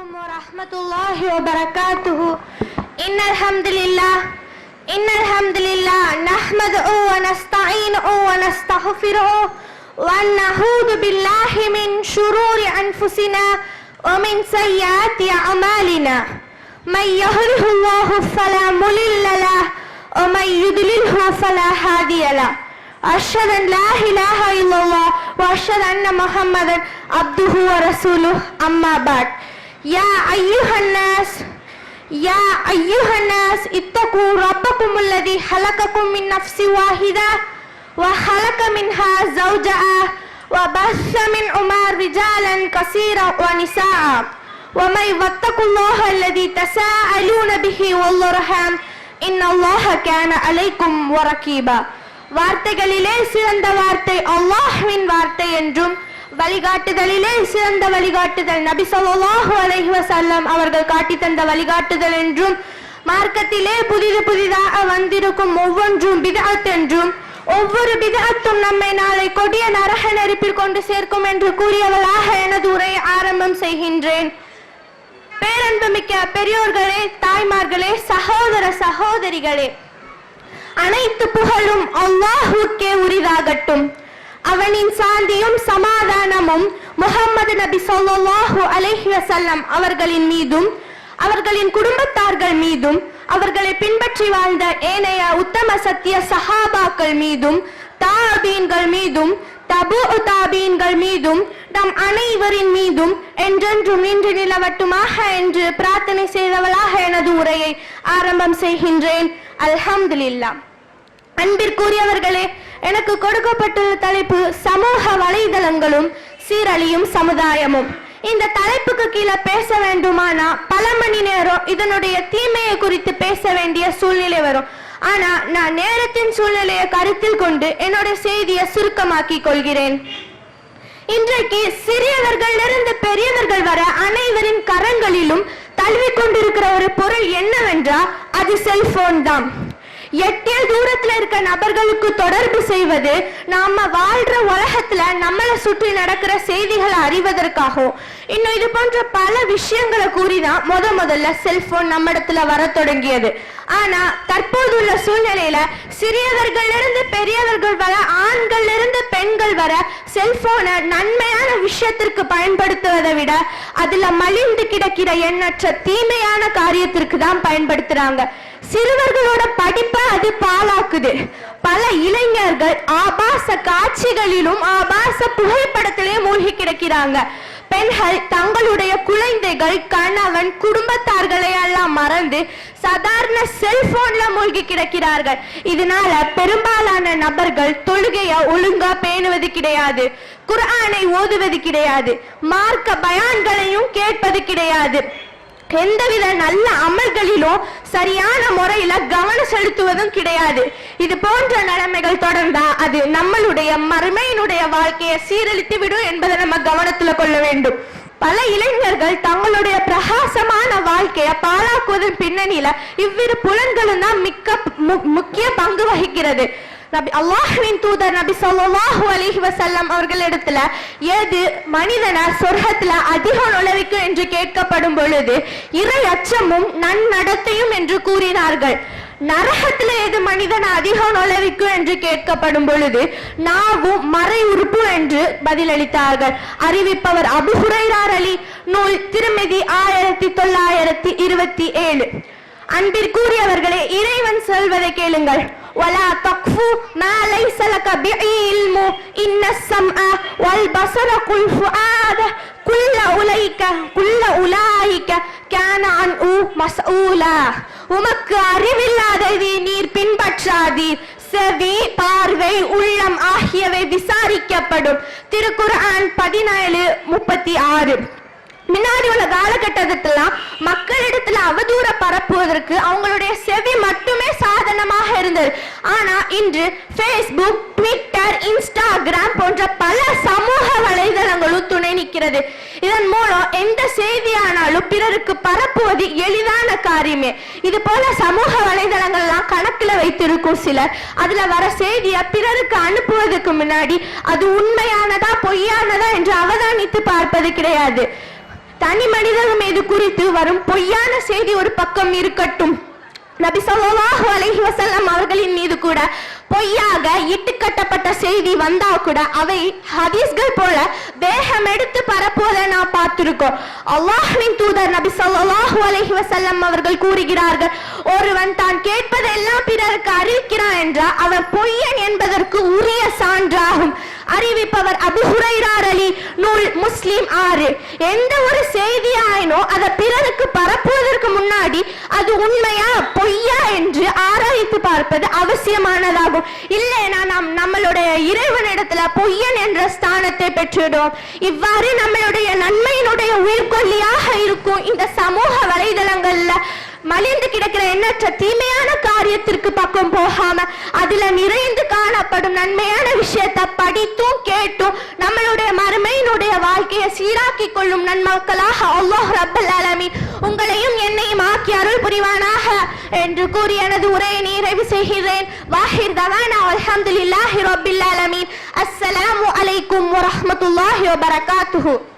عليكم ورحمة الله وبركاته. إن الحمد لله إن الحمد لله نحمده ونستعينه ونستغفره ونعوذ بالله من شرور أنفسنا ومن سيئات أعمالنا. من يهده الله فلا مضل له ومن يضلله فلا هادي له. أشهد أن لا إله إلا الله وأشهد أن محمدا عبده ورسوله. أما بعد يا أيها الناس يا أيها الناس اتقوا ربكم الذي خلقكم من نفس واحدة وخلق منها زوجها وبث منهما رجالا كثيرا ونساء ومن واتقوا الله الذي تساءلون به والأرحام إن الله كان عليكم ورقيبا வார்த்தைகளிலே சிறந்த வார்த்தை அல்லாஹ்வின் வார்த்தை என்றும் வழிகாட்டுதலிலே சிறந்த வழிகாட்டுதல். நபி சொல்லாஹு அலைஹி வசல்லம் அவர்கள் காட்டி தந்த வழிகாட்டுதல் என்றும் மார்க்கத்திலே புதிது புதிதாக வந்திருக்கும் ஒவ்வொன்றும் பிதாத் என்றும் ஒவ்வொரு பிதாத்தும் நம்மை நாளை கொடிய நரக நெருப்பில் கொண்டு சேர்க்கும் என்று கூறியவளாக எனது உரையை ஆரம்பம் செய்கின்றேன். பேரன்புமிக்க பெரியோர்களே தாய்மார்களே சகோதர சகோதரிகளே அனைத்து புகழும் அல்லாஹுக்கே உரிதாகட்டும். அவனின் சாந்தியும் சமாதானமும் முகம்மது நபி சொல்லாஹு அலஹி வசல்லம் அவர்களின் மீதும் அவர்களின் குடும்பத்தார்கள் மீதும் அவர்களை பின்பற்றி வாழ்ந்த ஏனைய உத்தம சத்திய சஹாபாக்கள் மீதும் தாபீன்கள் மீதும் தபு தாபீன்கள் மீதும் நம் அனைவரின் மீதும் என்றென்றும் நின்று நிலவட்டுமாக என்று பிரார்த்தனை செய்தவளாக எனது உரையை ஆரம்பம் செய்கின்றேன். அல்ஹம்துலில்லா அன்பிற்குரியவர்களே எனக்கு கொடுக்கப்பட்டுள்ள தலைப்பு சமூக வலைதளங்களும் சீரழியும் சமுதாயமும். இந்த தலைப்புக்கு கீழே பேச வேண்டுமானா பல மணி நேரம் இதனுடைய தீமையை குறித்து பேச வேண்டிய சூழ்நிலை வரும். ஆனா நான் நேரத்தின் சூழ்நிலையை கருத்தில் கொண்டு என்னோட செய்தியை சுருக்கமாக்கி கொள்கிறேன். இன்றைக்கு சிறியவர்களிலிருந்து பெரியவர்கள் வர அனைவரின் கரங்களிலும் தழுவிக் கொண்டிருக்கிற ஒரு பொருள் என்னவென்றால் அது செல்போன் தான். எட்டிய தூரத்துல இருக்க நபர்களுக்கு தொடர்பு செய்வது நாம வாழ்ற உலகத்துல நம்மளை சுற்றி நடக்கிற செய்திகளை அறிவதற்காகவும் இன்னும் இது போன்ற பல விஷயங்களை கூறிதான் முத முதல்ல செல்போன் நம்ம இடத்துல வர தொடங்கியது. ஆனா தற்போதுள்ள சூழ்நிலையில சிறியவர்கள் இருந்து பெரியவர்கள் வர ஆண்கள் இருந்து பெண்கள் வர செல்போனை நன்மையான விஷயத்திற்கு பயன்படுத்துவதை விட அதுல மலிந்து கிடக்கிற எண்ணற்ற தீமையான காரியத்திற்கு தான் பயன்படுத்துறாங்க. சிறுவர்களோட படிப்பை அது பாழாக்குது. பல இளைஞர்கள் ஆபாச காட்சிகளிலும் ஆபாச புகைப்படத்திலே மூழ்கி கிடக்கிறாங்க. பெண்கள் தங்களுடைய குழந்தைகள் கணவன் குடும்பத்தார்களை எல்லாம் மறந்து சாதாரண செல்போன்ல மூழ்கி கிடக்கிறார்கள். இதனால பெரும்பாலான நபர்கள் தொழுகைய ஒழுங்கா பேணுவது கிடையாது. குர்ஆனை ஓதுவது கிடையாது. மார்க்க பயான்களையும் கேட்பது கிடையாது. எந்தவித நல்ல அமல்களிலும் சரியான முறையில கவனம் செலுத்துவதும் கிடையாது. இது போன்ற நிலைமைகள் தொடர்ந்தா அது நம்மளுடைய மறுமையினுடைய வாழ்க்கையை சீரழித்து விடும் என்பதை நம்ம கவனத்துல கொள்ள வேண்டும். பல இளைஞர்கள் தங்களுடைய பிரகாசமான வாழ்க்கையை பாழாக்குவதன் பின்னணியில இவ்விரு புலன்களும் தான் மிக்க மு- முக்கிய பங்கு வகிக்கிறது. நபி அல்லாஹுவின் தூதர் நபி ஸல்லல்லாஹு அலிஹி வஸல்லம் அவர்களிடத்துல எது மனிதனை சொர்க்கத்துல அதிகம் நுழைவிக்கும் என்று கேட்கப்படும் பொழுது இறை அச்சமும் நன்னடத்தையும் என்று கூறினார்கள். நரகத்துல எது மனிதன் அதிகம் நுழைவிக்கும் என்று கேட்கப்படும் பொழுது நாவும் மறை உறுப்பு என்று பதிலளித்தார்கள். அறிவிப்பவர் அபு ஹுரைரார் அலி நூல் திருமதி ஆயிரத்தி தொள்ளாயிரத்தி இருபத்தி ஏழு. அன்பிற்குரியவர்களே இறைவன் சொல்வதை கேளுங்கள். ولا تقف ما ليس لك به علم إن السمع والبصر كل فؤاد كل أولئك كل أولئك كان عنه مسؤولا உமக்கு அறிவில்லாததை நீர் பின்பற்றாதீர் செவி பார்வை உள்ளம் ஆகியவை விசாரிக்கப்படும் திருக்குர்ஆன் பதினேழு முப்பத்தி ஆறு முன்னாடி உள்ள காலகட்டத்திலாம் மக்களிடத்துல அவதூற பரப்புவதற்கு அவங்களுடைய செவி மட்டுமே சாதனமாக இருந்தது. ஆனா இன்று ஃபேஸ்புக் ட்விட்டர் இன்ஸ்டாகிராம் போன்ற பல சமூக வலைதளங்களும் துணை நிற்கிறது. இதன் மூலம் எந்த செய்தியானாலும் பிறருக்கு பரப்புவது எளிதான காரியமே. இது போல சமூக வலைதளங்கள்லாம் கணக்குல வைத்திருக்கும் சிலர் அதுல வர செய்தியை பிறருக்கு அனுப்புவதற்கு முன்னாடி அது உண்மையானதா பொய்யானதா என்று அவதானித்து பார்ப்பது கிடையாது. தனி மனிதர்கள் மீது குறித்து வரும் பொய்யான செய்தி ஒரு பக்கம் இருக்கட்டும். நபி சொல்லாஹு அலஹி வசல்லம் அவர்களின் மீது கூட பொய்யாக இட்டுக்கட்டப்பட்ட செய்தி வந்தா கூட அவை ஹதீஸ்கள் போல வேகம் எடுத்து பரப்புவதை நான் பார்த்திருக்கோம். அல்லாஹ்வின் தூதர் நபி சொல்லாஹு அலைஹி வசல்லம் அவர்கள் கூறுகிறார்கள் ஒருவன் தான் கேட்பதெல்லாம் பிறருக்கு அறிவிக்கிறான் என்றால் அவன் பொய்யன் என்பதற்கு உரிய சான்றாகும். அறிவிப்பவர் அபு ஹுரைரார் அலி முஸ்லீம் ஆறு. எந்த ஒரு செய்தியாயினோ அதை பிறருக்கு பரப்புவதற்கு முன்னாடி அது உண்மையா பொய்யா என்று ஆராய்த்து பார்ப்பது அவசியமானதாகும். இல்லைனா நாம் நம்மளுடைய இறைவனிடத்துல பொய்யன் என்ற ஸ்தானத்தை பெற்றுடும். இவ்வாறு நம்மளுடைய நன்மையினுடைய உயிர்கொல்லியாக இருக்கும் இந்த சமூக வலைதளங்கள்ல மலிந்து கிடக்கிற எண்ணற்ற தீமையான காரியத்திற்கு பக்கம் போகாம அதுல நிறைந்து காணப்படும் நன்மையான விஷயத்தை படித்தும் கேட்டும் நம்மளுடைய மறுமையினுடைய வாழ்க்கையை சீராக்கி கொள்ளும் நன்மக்களாக அல்லாஹ் ரப்பல் ஆலமீன் உங்களையும் என்னையும் ஆக்கி அருள் புரிவானாக என்று கூறி எனது உரையை நிறைவு செய்கிறேன். வாஹிர் தவானா அல்ஹம்துலில்லாஹி ரப்பில் அலமீன் அஸ்ஸலாமு அலைக்கும் வரஹ்மத்துல்லாஹி வபரகாத்துஹு.